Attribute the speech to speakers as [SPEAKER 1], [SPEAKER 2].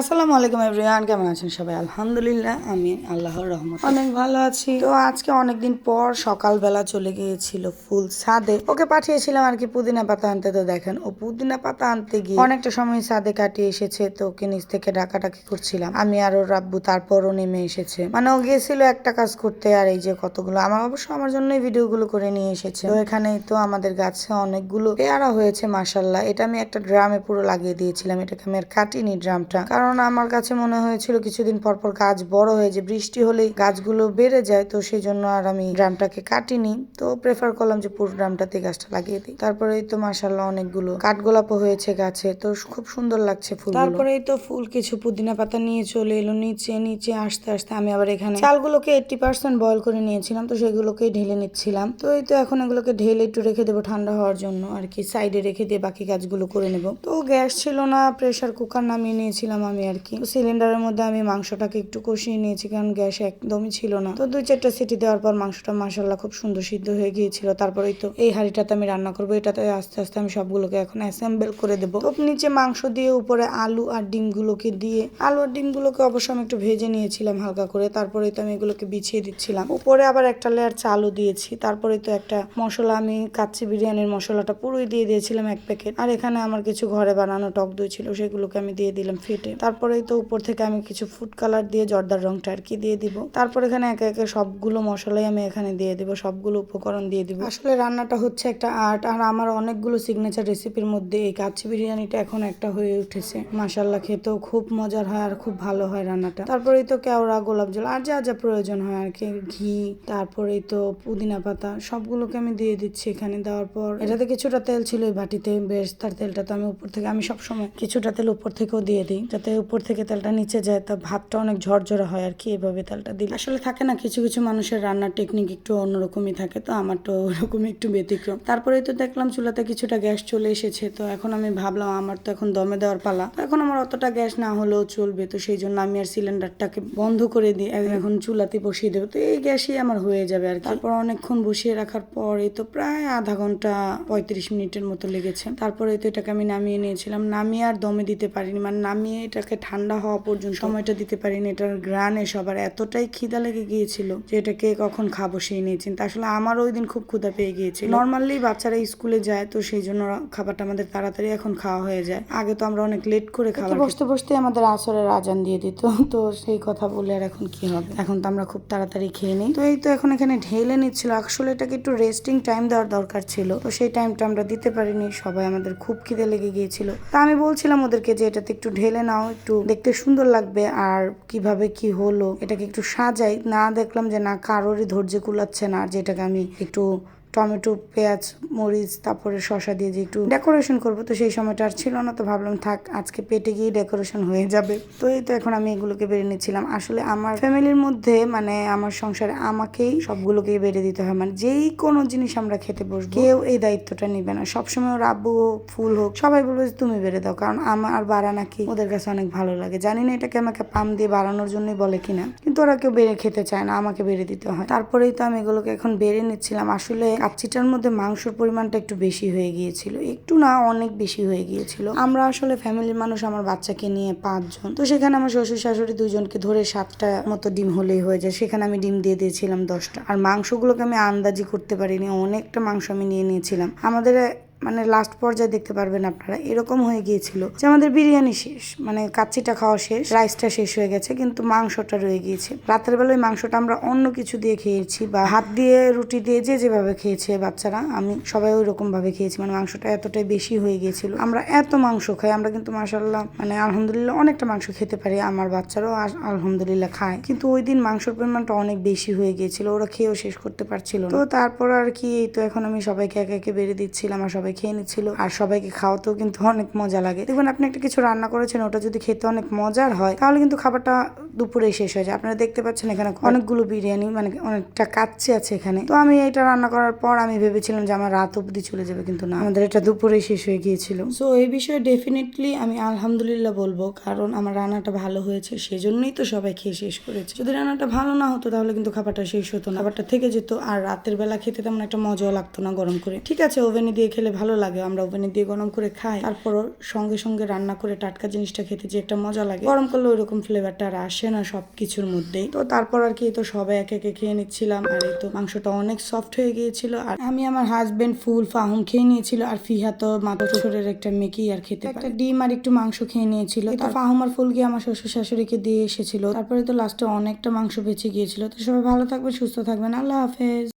[SPEAKER 1] আসসালামু আলাইকুম এভরিওয়ান, কেমন আছেন সবাই? আলহামদুলিল্লাহ, আমি আল্লাহর রহমত অনেক ভালো আছি। তো আজকে অনেকদিন পর সকালবেলা চলে গিয়েছিল ফুল ছাদে। ওকে পাঠিয়েছিলাম আর কি পুদিনা পাতা আনতে। তো দেখেন, ও পুদিনা পাতা আনতে গিয়ে অনেকটা সময় ছাদে কাটিয়ে এসেছে। তো ওকে নিচ থেকে ডাকাডাকি করছিলাম। আমি আর ওর রাব্বু তারপরও নেমে এসেছে। মানে ও গিয়েছিল একটা কাজ করতে আর এই যে কতগুলো, আমার অবশ্য আমার জন্যই ভিডিওগুলো করে নিয়ে এসেছে। তো এখানেই তো আমাদের গাছে অনেকগুলো পেয়ারা হয়েছে মাসাল্লাহ এটা আমি একটা ড্রামে পুরো লাগিয়ে দিয়েছিলাম। এটাকে আমি আর কাটিনি ড্রামটা। কারণ আমার কাছে মনে হয়েছিল কিছুদিন পর পর গাছ বড় হয়ে যে বৃষ্টি হলেই গাছগুলো বেড়ে যায় তো সেই জন্য আর আমি ড্রামটাকে কাটিনি। তো প্রেফার করলাম যে পুরো ড্রামটাতে গাছটা লাগিয়ে দিই। তারপরেই তো মাসাল্লাহ অনেকগুলো কাঠগোলাপও হয়েছে গাছে তো খুব সুন্দর লাগছে ফুল তারপরেই তো ফুল কিছু পুদিনা পাতা নিয়ে চলে এলো নিচে নিচে আসতে আসতে আমি আবার এখানে চালগুলোকে এইটটি পার্সেন্ট বয়ল করে নিয়েছিলাম তো সেগুলোকে ঢেলে নিচ্ছিলাম। তো এই তো এখন এগুলোকে ঢেলে একটু রেখে দেবো ঠান্ডা হওয়ার জন্য আর কি সাইডে রেখে দিয়ে বাকি কাজগুলো করে নেব। তো গ্যাস ছিল না প্রেসার কুকার নামিয়ে নিয়েছিলাম আমি। আর কি। সিলিন্ডারের মধ্যে আমি মাংসটাকে একটু কষিয়ে নিয়েছি, কারণ গ্যাস একদমই ছিল না। তো দুই চারটা সিটি দেওয়ার পর মাংসটা মাসাল্লাহ খুব সুন্দর সিদ্ধ হয়ে গিয়েছিল। তারপরেই তো এই হাঁড়িটাতে আমি রান্না করব, এটাতে আস্তে আস্তে আমি সবগুলোকে এখন অ্যাসেম্বল করে দেবো। তো নিচে মাংস দিয়ে উপরে আলু আর ডিমগুলোকে দিয়ে, আলু আর ডিমগুলোকে অবশ্য আমি একটু ভেজে নিয়েছিলাম হালকা করে। তারপরেই তো আমি এগুলোকে বিছিয়ে দিচ্ছিলাম। উপরে আবার একটা লেয়ার চালও দিয়েছি। তারপরে তো একটা মশলা, আমি কাচ্চি বিরিয়ানির মশলাটা পুরোই দিয়ে দিয়েছিলাম এক প্যাকেট। আর এখানে আমার কিছু ঘরে বানানো টক দই ছিল, সেগুলোকে আমি দিয়ে দিলাম ফেটে। তারপরেই তো উপর থেকে আমি কিছু ফুড কালার দিয়ে জর্দার রংটা আর কি দিয়ে দিব। তারপর এখানে একে একে সবগুলো মশলাই আমি এখানে দিয়ে দিব, সবগুলো উপকরণ দিয়ে দিব। আসলে রান্নাটা হচ্ছে একটা আর্ট আর আমার অনেকগুলো সিগনেচার রেসিপির মধ্যে এই কাচ্চি বিরিয়ানিটা এখন একটা হয়ে উঠেছে। মাসাল্লাহ খেতেও খুব মজার হয় আর খুব ভালো হয় রান্নাটা। তারপরেই তো কেওড়া, গোলাপ জল, আর যা যা প্রয়োজন হয় আর কি। ঘি, তারপরেই তো পুদিনা পাতা, সবগুলোকে আমি দিয়ে দিচ্ছি এখানে দেওয়ার পর। এটাতে কিছুটা তেল ছিল এই বাটিতে, বেশ, তার তেলটা তো আমি উপর থেকে, আমি সবসময় কিছুটা তেল উপর থেকেও দিয়ে দিই, যাতে উপর থেকে তেলটা নিচে যায়, তা ভাতটা অনেক ঝরঝরা হয় আর কি, এভাবে তেলটা দিলে। আসলে থাকে না, কিছু কিছু মানুষের রান্নার টেকনিক একটু অন্যরকমই থাকে, তো আমার তো ওরকমই একটু ব্যতিক্রম। তারপরেই তো দেখলাম চুলাতে কিছুটা গ্যাস চলে এসেছে, তো এখন আমি ভাবলাম আমার তো এখন দমে দেওয়ার পালা। এখন আমার অতটা গ্যাস না হলেও চলবে, তো সেই জন্য আমি আর সিলিন্ডারটাকে বন্ধ করে দিই এখন চুলাতে বসিয়ে দেবো, তো এই গ্যাসই আমার হয়ে যাবে আর তারপর অনেকক্ষণ বসিয়ে রাখার পর এই তো প্রায় আধা ঘণ্টা পঁয়ত্রিশ মিনিটের মতো লেগেছে। তারপরে তো এটাকে আমি নামিয়ে নিয়েছিলাম, নামিয়ে আর দমে দিতে পারিনি মানে নামিয়ে এটাকে ঠান্ডা হওয়া পর্যন্ত সময়টা দিতে পারিনি এটার গ্রানে সবার এতটাই খিদা লেগে গিয়েছিল যে এটাকে কখন খাব সেই নিয়ে চিন্তা। আসলে আমার ওই দিন খুব ক্ষুদা পেয়ে গিয়েছিল। নর্মালি বাচ্চারা স্কুলে যায় তো সেই জন্য খাবারটা আমাদের তাড়াতাড়ি এখন খাওয়া হয়ে যায়। আগে তো আমরা অনেক লেট করে খাবার বসতে বসতে আমাদের আসরের আজান দিয়ে দিত তো সেই কথা বলে আর এখন কি হবে? এখন তো আমরা খুব তাড়াতাড়ি খেয়ে নিই। তো এই তো এখন এখানে ঢেলে নিচ্ছিল। আসলে এটাকে একটু রেস্টিং টাইম দেওয়ার দরকার ছিল তো সেই টাইমটা আমরা দিতে পারিনি। সবাই আমাদের খুব খিদে লেগে গিয়েছিল। তা আমি বলছিলাম ওদেরকে যে এটাতে একটু ঢেলে নাও। একটু দেখতে সুন্দর লাগবে আর কীভাবে কি হলো, এটাকে একটু সাজাই। না দেখলাম যে না কারোরই ধৈর্য কুলাচ্ছে না যেটাকে আমি একটু টমেটো, পেঁয়াজ, মরিচ, তারপরে শশা দিয়ে যে একটু ডেকোরেশন করব, তো সেই সময়টা আর ছিল না, তো ভাবলাম থাক, আজকে পেটে গিয়ে ডেকোরেশন হয়ে যাবে। তো এই তো এখন আমি এগুলোকে বেড়ে নিচ্ছিলাম। আসলে আমার ফ্যামিলির মধ্যে মানে আমার সংসারে আমাকেই সবগুলোকে বেড়ে দিতে হয়। মানে যেই কোনো জিনিস আমরা খেতে বসবো, কেউ এই দায়িত্বটা নিবে না। সবসময় ওর আব্বু হোক, ফুল হোক, সবাই বলবে যে তুমি বেড়ে দাও, কারণ আমার বাড়া নাকি ওদের কাছে অনেক ভালো লাগে। জানি না এটাকে আমাকে পাম দিয়ে বাড়ানোর জন্যই বলে কিনা, কিন্তু ওরা কেউ বেড়ে খেতে চায় না, আমাকে বেড়ে দিতে হয়। তারপরেই তো আমি এগুলোকে এখন বেড়ে নিচ্ছিলাম। আসলে কাচ্চিটার মধ্যে মাংসর পরিমাণটা একটু বেশি হয়ে গিয়েছিল। একটু না, অনেক বেশি হয়ে গিয়েছিল। আমরা আসলে ফ্যামিলির মানুষ, আমার বাচ্চাকে নিয়ে পাঁচজন। তো সেখানে আমার শ্বশুর শাশুড়ি দুজনকে ধরে সাতটা মতো ডিম হলেই হয়ে যায়। সেখানে আমি ডিম দিয়ে দিয়েছিলাম দশটা। আর মাংসগুলোকে আমি আন্দাজি করতে পারিনি। অনেকটা মাংস আমি নিয়ে নিয়েছিলাম। আমাদের মানে লাস্ট পর্যায়ে দেখতে পারবেন আপনারা, এরকম হয়ে গিয়েছিল যে আমাদের বিরিয়ানি শেষ মানে কাচ্চিটা খাওয়া শেষ রাইসটা শেষ হয়ে গেছে, কিন্তু মাংসটা রয়ে গিয়েছে। রাতের বেলায় মাংসটা আমরা অন্য কিছু দিয়ে খেয়েছি বা হাত দিয়ে, রুটি দিয়ে যে যেভাবে খেয়েছে বাচ্চারা, আমি সবাই ওই রকম ভাবে খেয়েছি মানে মাংসটা এতটাই বেশি হয়ে গিয়েছিল। আমরা এত মাংস খাই, আমরা কিন্তু মাসাল্লাহ মানে আলহামদুলিল্লাহ অনেকটা মাংস খেতে পারি, আমার বাচ্চারাও আলহামদুলিল্লাহ খায়। কিন্তু ওই দিন মাংসর পরিমাণটা অনেক বেশি হয়ে গিয়েছিল, ওরা খেয়েও শেষ করতে পারছিল তো তারপর আর কি তো এখন আমি সবাইকে একে একে বেড়ে দিচ্ছিলাম আর সবাই খেয়ে নিচ্ছিল। আর সবাইকে খাওয়াতেও কিন্তু অনেক মজা লাগে। দেখবেন আপনি একটা কিছু রান্না করেছেন, ওটা যদি খেতে অনেক মজার হয়, তাহলে কিন্তু খাবারটা দুপুরে শেষ হয়ে যায়। আপনারা দেখতে পাচ্ছেন এখানে অনেকগুলো বিরিয়ানি মানে অনেকটা কাচ্চি আছে এখানে। তো আমি এটা রান্না করার পর আমি ভেবেছিলাম যে আমার রাত অবধি চলে যাবে, কিন্তু না। আমাদের এটা দুপুরে শেষ হয়ে গিয়েছিল। সো এই বিষয়ে ডেফিনেটলি আমি আলহামদুলিল্লাহ বলব, কারণ আমার রান্নাটা ভালো হয়েছে, সেজন্যই তো সবাই খেয়ে শেষ করেছে। যদি রান্নাটা ভালো না হতো, তাহলে কিন্তু খাবারটা শেষ হতো না। খাবারটা থেকে যেত, আর রাতের বেলা খেতে তেমন একটা মজাও লাগতো না গরম করে। ঠিক আছে, ওভেনে দিয়ে খেলে ভালো লাগে। আমরা ওভেনে দিয়ে গরম করে খাই। তারপরও সঙ্গে সঙ্গে রান্না করে টাটকা জিনিসটা খেতে যে একটা মজা লাগে। গরম করলে ওইরকম ফ্লেভারটা আর আসে না সব কিছুর মধ্যেই। তো তারপর আর কি তো সবাই একে একে খেয়ে নিচ্ছিলাম। আর এই তো মাংসটা অনেক সফট হয়ে গিয়েছিল। আর আমি আমার হাজবেন্ড ফুল ফাহুম খেয়ে নিয়েছিল। আর ফিহা তো মাথা ছোটের একটা মেকি আর খেতে একটা ডিম আর একটু মাংস খেয়ে নিয়েছিল। তো ফাহুম আর ফুল গিয়ে আমার শ্বশুর শাশুড়িকে দিয়ে এসেছিল। তারপরে তো লাস্টে অনেকটা মাংস বেঁচে গিয়েছিল। তো সবাই ভালো থাকবে সুস্থ থাকবেন। আল্লাহ হাফেজ।